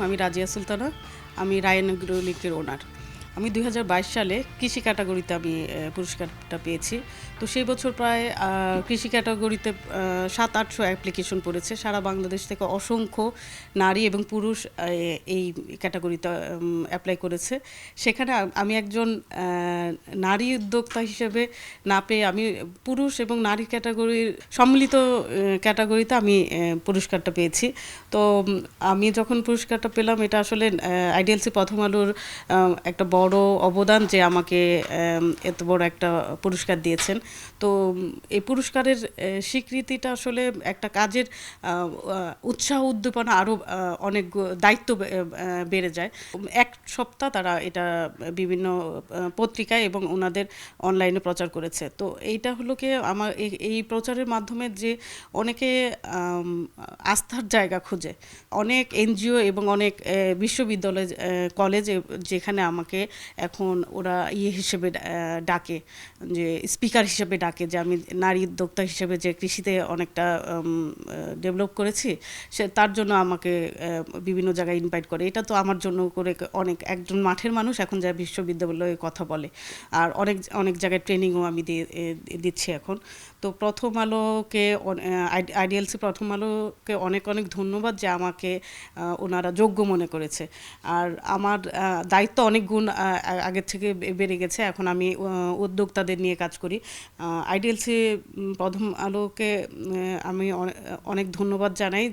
আমি রাজিয়া সুলতানা আমি রায়নগর লিগের ওনার আমি দু হাজার বাইশ সালে কৃষি ক্যাটাগরিতে আমি পুরস্কারটা পেয়েছি। তো সেই বছর প্রায় কৃষি ক্যাটাগরিতে সাত আটশো অ্যাপ্লিকেশন পড়েছে। সারা বাংলাদেশ থেকে অসংখ্য নারী এবং পুরুষ এই ক্যাটাগরিতে অ্যাপ্লাই করেছে। সেখানে আমি একজন নারী উদ্যোক্তা হিসেবে না পেয়ে আমি পুরুষ এবং নারী ক্যাটাগরির সম্মিলিত ক্যাটাগরিতে আমি পুরস্কারটা পেয়েছি। তো আমি যখন পুরস্কারটা পেলাম, এটা আসলে আইডিএলসি প্রথম আলোর একটা বড় অবদান যে আমাকে এত বড় একটা পুরস্কার দিয়েছেন। তো এই পুরস্কারের স্বীকৃতিটা আসলে একটা কাজের উৎসাহ উদ্দীপনা আরও অনেক দায়িত্ব বেড়ে যায়। এক সপ্তাহ তারা এটা বিভিন্ন পত্রিকায় এবং ওনাদের অনলাইনে প্রচার করেছে। তো এইটা হলো কি, আমার এই- প্রচারের মাধ্যমে যে অনেকে আস্থার জায়গা খুঁজে। অনেক এনজিও এবং অনেক বিশ্ববিদ্যালয় কলেজ যেখানে আমাকে এখন ওরা ইয়ে হিসেবে ডাকে, যে স্পিকার হিসেবে ডাকে, যে আমি নারী উদ্যোক্তা হিসেবে যে কৃষিতে অনেকটা ডেভেলপ করেছি, সে তার জন্য আমাকে বিভিন্ন জায়গায় ইনভাইট করে। এটা তো আমার জন্য করে অনেক, একজন মাঠের মানুষ এখন যা বিশ্ববিদ্যালয়ে কথা বলে। আর অনেক অনেক জায়গায় ট্রেনিংও আমি দিয়ে দিচ্ছি এখন। তো প্রথম আলোকে আইডিএলসি প্রথম আলোকে অনেক অনেক ধন্যবাদ যে আমাকে ওনারা যোগ্য মনে করেছে। আর আমার দায়িত্ব অনেক গুণ আগের থেকে বেড়ে গেছে। এখন আমি উদ্যোক্তাদের নিয়ে কাজ করি। আইডিএলসি প্রথম আলোকে আমি অনেক ধন্যবাদ জানাই।